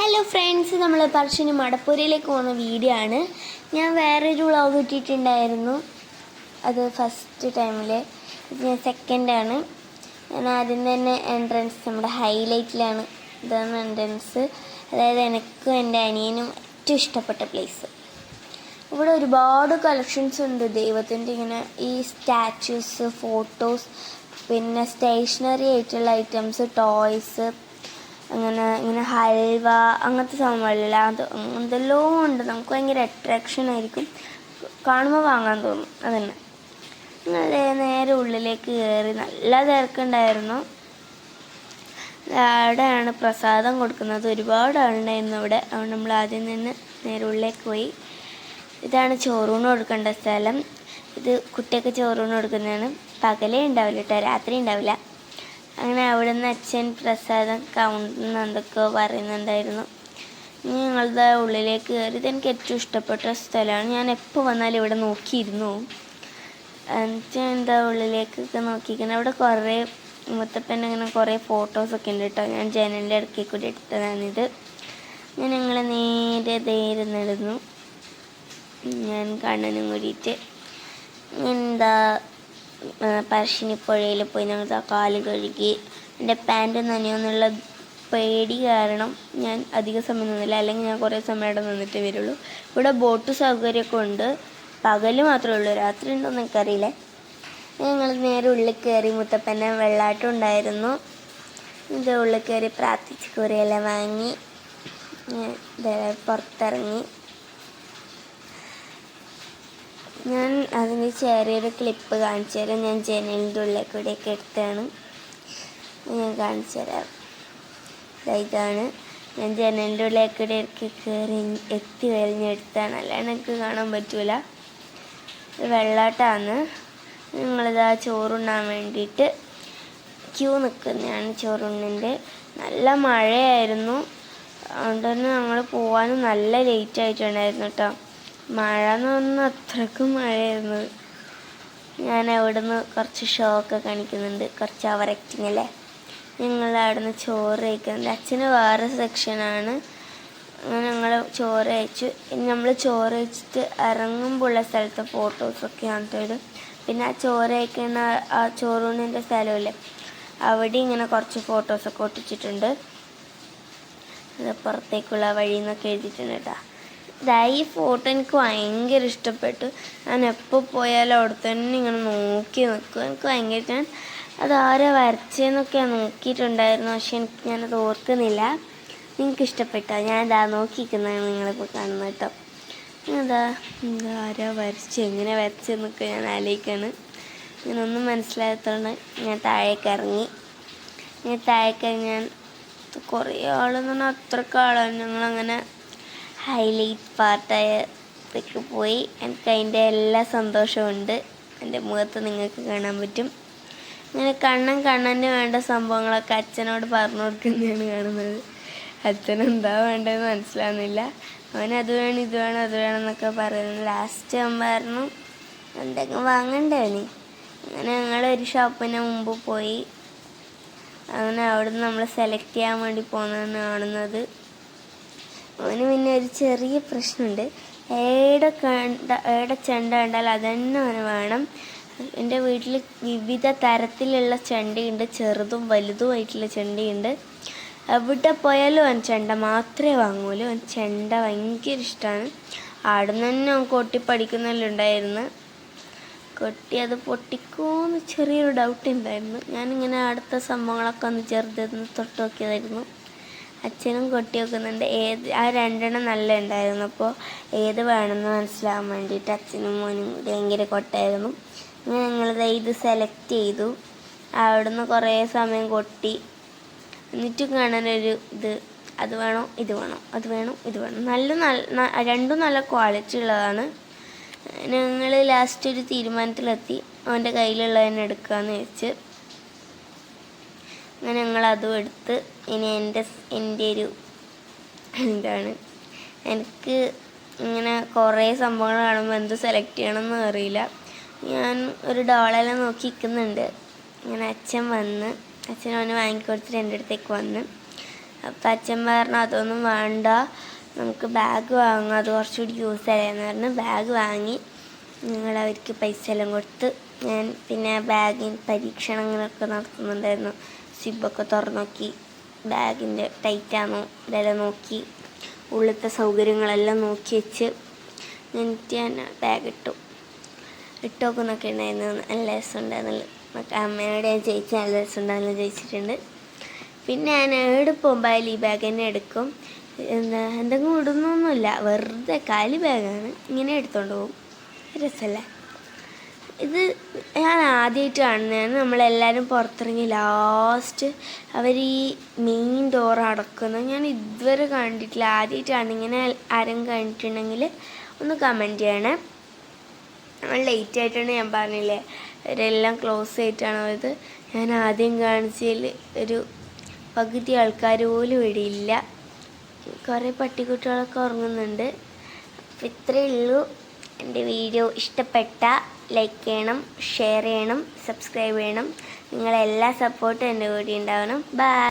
Hello friends നമ്മൾ പറശ്ശിനി മടപ്പൂരിയിലേക്ക് പോകുന്ന video ആണ്. ഞാൻ വേറൊരു വ്ളോഗ് ഇട്ടിട്ടുണ്ടായിരുന്നു. അത് ഫസ്റ്റ് ടൈമിൽ ഇത് ഞാൻ സെക്കൻഡാണ് ഞാൻ ആദ്യം തന്നെ എൻട്രൻസ് നമ്മുടെ ഹൈലൈറ്റിലാണ് ഇതാണ് എൻട്രൻസ് അതായത് എനിക്കും എന്റെ അനിയനും ഏറ്റവും ഇഷ്ടപ്പെട്ട പ്ലേസ് ഇവിടെ ഒരുപാട് കളക്ഷൻസ് ഉണ്ട്. ദൈവത്തിന്റെ ഇങ്ങനെ ഈ സ്റ്റാച്യൂസ് ഫോട്ടോസ് പിന്നെ സ്റ്റേഷനറി ആയിട്ടുള്ള ഐറ്റംസ് ടോയ്സ് അങ്ങനെ ഇങ്ങനെ ഹൽവ അങ്ങനത്തെ സംഭവങ്ങളില്ല അത് എന്തെല്ലോ ഉണ്ട്. നമുക്ക് ഭയങ്കര അട്രാക്ഷൻ ആയിരിക്കും. കാണുമ്പോൾ വാങ്ങാൻ തോന്നും. അതന്നെ. അങ്ങനെ നേരെ ഉള്ളിലേക്ക് കയറി നല്ല തിരക്കുണ്ടായിരുന്നു. അവിടെയാണ് പ്രസാദം കൊടുക്കുന്നത്. ഒരുപാട് ആളുണ്ടായിരുന്നു ഇവിടെ അതുകൊണ്ട് നമ്മൾ ആദ്യം നിന്ന് നേരെ ഉള്ളിലേക്ക് പോയി. ഇതാണ് ചോറൂണ് കൊടുക്കേണ്ട സ്ഥലം. ഇത് കുട്ടിയൊക്കെ ചോറൂണ് കൊടുക്കുന്നതാണ്. പകലേ ഉണ്ടാവില്ല കേട്ടോ. രാത്രി ഉണ്ടാവില്ല. അങ്ങനെ അവിടെ നിന്ന് അച്ഛൻ പ്രസാദം കൗണ്ടിൽ എന്തൊക്കെയോ പറയുന്നുണ്ടായിരുന്നു. ഞങ്ങളുടെ ഉള്ളിലേക്ക് കയറി. ഇതെനിക്ക് ഏറ്റവും ഇഷ്ടപ്പെട്ട സ്ഥലമാണ്. ഞാൻ എപ്പോൾ വന്നാലും ഇവിടെ നോക്കിയിരുന്നു. എന്നിട്ട് എന്താ ഉള്ളിലേക്കൊക്കെ നോക്കിയിരിക്കുന്നത് അവിടെ കുറേ മുത്തപ്പന്റെ അങ്ങനെ കുറേ ഫോട്ടോസൊക്കെ ഉണ്ട് കേട്ടോ ഞാൻ ജനലിന്റെ ഇടയ്ക്ക് കൂടി എടുത്തതാണിത് ഞാൻ ഞങ്ങൾ നേരെ നേരെ നടന്നു ഞാൻ കണ്ണനും കൂടിയിട്ട്. എന്താ പറശ്ശിനിപ്പുഴയിൽ പോയി ഞങ്ങൾ കാൽ കഴുകി എന്റെ പാന്റ് നനയുമെന്നുള്ള പേടി കാരണം ഞാൻ അധിക സമയം നിന്നില്ല. അല്ലെങ്കിൽ ഞാൻ കുറേ സമയം അവിടെ നിന്നിട്ട് വരുള്ളൂ. ഇവിടെ ബോട്ട് സൗകര്യമൊക്കെ ഉണ്ട്. പകൽ മാത്രമേ ഉള്ളൂ. രാത്രി ഉണ്ടോയെന്ന് എനിക്കറിയില്ല. ഞങ്ങൾ നേരെ ഉള്ളിൽ കയറി മുത്തപ്പനെ വെള്ളാട്ടം ഉണ്ടായിരുന്നു. ഇത് ഉള്ളിൽ കയറി പ്രാർത്ഥിച്ച് കുറിയെല്ലാം വാങ്ങി പുറത്തിറങ്ങി. ഞാൻ അതിന് ചെറിയൊരു ക്ലിപ്പ് കാണിച്ചു തരാം. ഞാൻ ജനലിന്റെ ഉള്ളിൽ കൂടെയൊക്കെ എടുത്താണ്. ഞാൻ കാണിച്ചു തരാം. ഇതാണ്. ഞാൻ ജനലിന്റെ ഉള്ളിൽ കൂടെ ഇറക്കി കയറി എത്തി കഴിഞ്ഞെടുത്താണ് അല്ലാണ്ട് എനിക്ക് കാണാൻ പറ്റൂല. വെള്ളാട്ടാണ് ഞങ്ങളിതാ ചോറുണ്ണാൻ വേണ്ടിയിട്ട് ക്യൂ നിൽക്കുന്നതാണ് ചോറുണ്ണിന്റെ. നല്ല മഴയായിരുന്നു. അതുകൊണ്ട് തന്നെ ഞങ്ങൾ പോകാനും നല്ല ലേറ്റ് ആയിട്ടുണ്ടായിരുന്നു കേട്ടോ. മഴ എന്ന് പറഞ്ഞാൽ അത്രക്കും മഴയായിരുന്നു. ഞാൻ അവിടുന്ന് കുറച്ച് ഷോ ഒക്കെ കാണിക്കുന്നുണ്ട്. കുറച്ച് അവർ ആക്ടിങ് അല്ലേ? ഞങ്ങൾ അവിടുന്ന് ചോറ് കഴിക്കുന്നുണ്ട്. അച്ഛന് വേറെ സെക്ഷനാണ് ഞങ്ങൾ ചോറ് കഴിച്ചു. നമ്മൾ ചോറ് കഴിച്ചിട്ട് ഇറങ്ങുമ്പോഴുള്ള സ്ഥലത്തെ ഫോട്ടോസൊക്കെയാണ് ഇത് പിന്നെ ആ ചോറ് കഴിക്കുന്ന ആ ചോറൂണിന്റെ സ്ഥലമില്ലേ? അവിടെ ഇങ്ങനെ കുറച്ച് ഫോട്ടോസൊക്കെ ഒട്ടിച്ചിട്ടുണ്ട്. അത് പുറത്തേക്കുള്ള വഴി എന്നൊക്കെ എഴുതിയിട്ടുണ്ട് കേട്ടോ. ഈ ഫോട്ടോ എനിക്ക് ഭയങ്കര ഇഷ്ടപ്പെട്ടു. ഞാൻ എപ്പോൾ പോയാലും അവിടെ തന്നെ ഇങ്ങനെ നോക്കി നിൽക്കും. എനിക്ക് ഭയങ്കര ഞാൻ അത് ആരാ വരച്ചതെന്നൊക്കെ ഞാൻ നോക്കിയിട്ടുണ്ടായിരുന്നു. പക്ഷെ എനിക്ക് ഞാനത് ഓർക്കുന്നില്ല. നിങ്ങൾക്ക് ഇഷ്ടപ്പെട്ടോ? ഞാൻ ഇതാ നോക്കിയിരിക്കുന്നതാണ് നിങ്ങളിപ്പോൾ കാണുന്നത് കേട്ടോ. അതാ എന്താ ആരാ വരച്ച്? എങ്ങനെ വരച്ചെന്നൊക്കെ ഞാൻ ആലോചിക്കാണ്. ഞാനൊന്നും മനസ്സിലായതുകൊണ്ട് ഞാൻ താഴേക്ക് ഇറങ്ങി ഞാൻ താഴേക്ക് ഇറങ്ങി ഞാൻ കുറേ ആളെന്ന് പറഞ്ഞാൽ അത്രക്കാളാണ് ഞങ്ങളങ്ങനെ ഹൈലൈറ്റ് പാർട്ടായതൊക്കെ പോയി. എനിക്ക് അതിന്റെ എല്ലാ സന്തോഷമുണ്ട് എന്റെ മുഖത്ത് നിങ്ങൾക്ക് കാണാൻ പറ്റും. അങ്ങനെ കണ്ണൻ കണ്ണന് വേണ്ട സംഭവങ്ങളൊക്കെ അച്ഛനോട് പറഞ്ഞു കൊടുക്കുന്നതാണ് കാണുന്നത്. അച്ഛൻ എന്താ വേണ്ടതെന്ന് മനസ്സിലാവുന്നില്ല. അവൻ അത് വേണം ഇത് വേണം അത് വേണം എന്നൊക്കെ പറയുന്നു ലാസ്റ്റ് അവൻ പറഞ്ഞു എന്തെങ്കിലും വാങ്ങണ്ടേ നീ? അങ്ങനെ ഞങ്ങൾ ഒരു ഷോപ്പിന് മുമ്പ് പോയി. അങ്ങനെ അവിടുന്ന് നമ്മൾ സെലക്ട് ചെയ്യാൻ വേണ്ടി പോകുന്നതാണ് കാണുന്നത്. അവന് പിന്നെ ഒരു ചെറിയ പ്രശ്നമുണ്ട്. ഏടെ കണ്ട ഏടെ ചെണ്ട കണ്ടാൽ അതന്നെ അവന് വേണം. എന്റെ വീട്ടിൽ വിവിധ തരത്തിലുള്ള ചെണ്ടയുണ്ട്. ചെറുതും വലുതുമായിട്ടുള്ള ചെണ്ടയുണ്ട്. എവിടെ പോയാലും അവൻ ചെണ്ട മാത്രമേ വാങ്ങൂലൂ അവൻ ചെണ്ട ഭയങ്കര ഇഷ്ടമാണ്. ആടുന്ന് തന്നെ അവൻ കൊട്ടി പഠിക്കുന്നില്ലുണ്ടായിരുന്നു കൊട്ടി അത് പൊട്ടിക്കോന്ന് ചെറിയൊരു ഡൗട്ട് ഉണ്ടായിരുന്നു. ഞാനിങ്ങനെ അടുത്ത സംഭവങ്ങളൊക്കെ ഒന്ന് ചെറുതെന്ന് തൊട്ട് നോക്കിയതായിരുന്നു. അച്ഛനും കൊട്ടി വെക്കുന്നുണ്ട്. ഏത് ആ രണ്ടെണ്ണം നല്ല ഉണ്ടായിരുന്നു. അപ്പോൾ ഏത് വേണമെന്ന് മനസ്സിലാവാൻ വേണ്ടിയിട്ട് അച്ഛനും മോനും ഭയങ്കര കൊട്ടായിരുന്നു. ഞങ്ങളിത് ഇത് സെലക്ട് ചെയ്തു. അവിടുന്ന് കുറേ സമയം കൊട്ടി. എന്നിട്ടും കാണാനൊരു ഇത് അത് വേണോ ഇത് വേണോ അത് വേണോ ഇത് വേണം. നല്ല നല്ല രണ്ടും നല്ല ക്വാളിറ്റി ഉള്ളതാണ്. ഞങ്ങൾ ലാസ്റ്റ് ഒരു തീരുമാനത്തിലെത്തി. അവന്റെ കയ്യിലുള്ളതിനെ എടുക്കാമെന്ന് വെച്ച് അങ്ങനെ ഞങ്ങൾ അതും എടുത്ത് ഇനി എന്റെ എന്റെ ഒരു എന്താണ് എനിക്ക് ഇങ്ങനെ കുറേ സംഭവങ്ങൾ കാണുമ്പോൾ എന്ത് സെലക്ട് ചെയ്യണമെന്ന് അറിയില്ല. ഞാൻ ഒരു ഡോളെല്ലാം നോക്കി നിൽക്കുന്നുണ്ട്. ഇങ്ങനെ അച്ഛൻ വന്ന് അച്ഛൻ അവന് വാങ്ങിക്കൊടുത്തിട്ട് എന്റെ അടുത്തേക്ക് വന്ന്. അപ്പം അച്ഛൻ പറഞ്ഞു അതൊന്നും വേണ്ട. നമുക്ക് ബാഗ് വാങ്ങാം. അത് കുറച്ചുകൂടി യൂസ് ചെയ്യാമെന്ന് പറഞ്ഞ് ബാഗ് വാങ്ങി. ഞങ്ങൾ അവർക്ക് പൈസ എല്ലാം കൊടുത്ത് ഞാൻ പിന്നെ ബാഗിന് പരീക്ഷണങ്ങളൊക്കെ നടത്തുന്നുണ്ടായിരുന്നു. സിബൊക്കെ തുറന്നു നോക്കി ബാഗിന്റെ ടൈറ്റാണോ ഇതെല്ലാം നോക്കി ഉള്ളിലത്തെ സൗകര്യങ്ങളെല്ലാം നോക്കി വെച്ച് എന്നിട്ട് ഞാൻ ബാഗ് ഇട്ടു. ഇട്ട് നോക്കുന്നൊക്കെ ഉണ്ടായിരുന്നു. നല്ല രസമുണ്ടായിരുന്നു നമുക്ക് അമ്മയോട് ഞാൻ ജയിച്ച നല്ല രസമുണ്ടായിരുന്നു ചോദിച്ചിട്ടുണ്ട്. പിന്നെ ഞാൻ എവിടെ പോകുമ്പോൾ ഈ ബാഗ് തന്നെ എടുക്കും. എന്താ എന്തെങ്കിലും ഇടുന്നൊന്നുമില്ല. വെറുതെ കാലി ബാഗാണ് ഇങ്ങനെ എടുത്തോണ്ട് പോകും. രസമല്ലേ? ഇത് ഞാൻ ആദ്യമായിട്ട് കാണുന്നതാണ്. നമ്മളെല്ലാവരും പുറത്തിറങ്ങി ലാസ്റ്റ് അവർ ഈ മെയിൻ ഡോർ അടക്കുന്നത് ഞാൻ ഇതുവരെ കണ്ടിട്ടില്ല. ആദ്യമായിട്ടാണ് ഇങ്ങനെ ആരും കണ്ടിട്ടുണ്ടെങ്കിൽ ഒന്ന് കമന്റ് ചെയ്യണേ. നമ്മൾ ലേറ്റ് ആയിട്ടാണ് ഞാൻ പറഞ്ഞില്ലേ? അവരെല്ലാം ക്ലോസ് ആയിട്ടാണ് പോയത് ഞാൻ ആദ്യം കാണിച്ചതിൽ ഒരു പകുതി ആൾക്കാർ പോലും ഇവിടെ ഇല്ല. കുറേ പട്ടിക്കുട്ടികളൊക്കെ ഉറങ്ങുന്നുണ്ട്. അപ്പം ഇത്രയേ ഉള്ളൂ. എന്റെ വീഡിയോ ഇഷ്ടപ്പെട്ട ലൈക്ക് ചെയ്യണം ഷെയർ ചെയ്യണം സബ്സ്ക്രൈബ് ചെയ്യണം. നിങ്ങളെല്ലാ സപ്പോർട്ടും എന്റെ കൂടി ഉണ്ടാവണം. ബൈ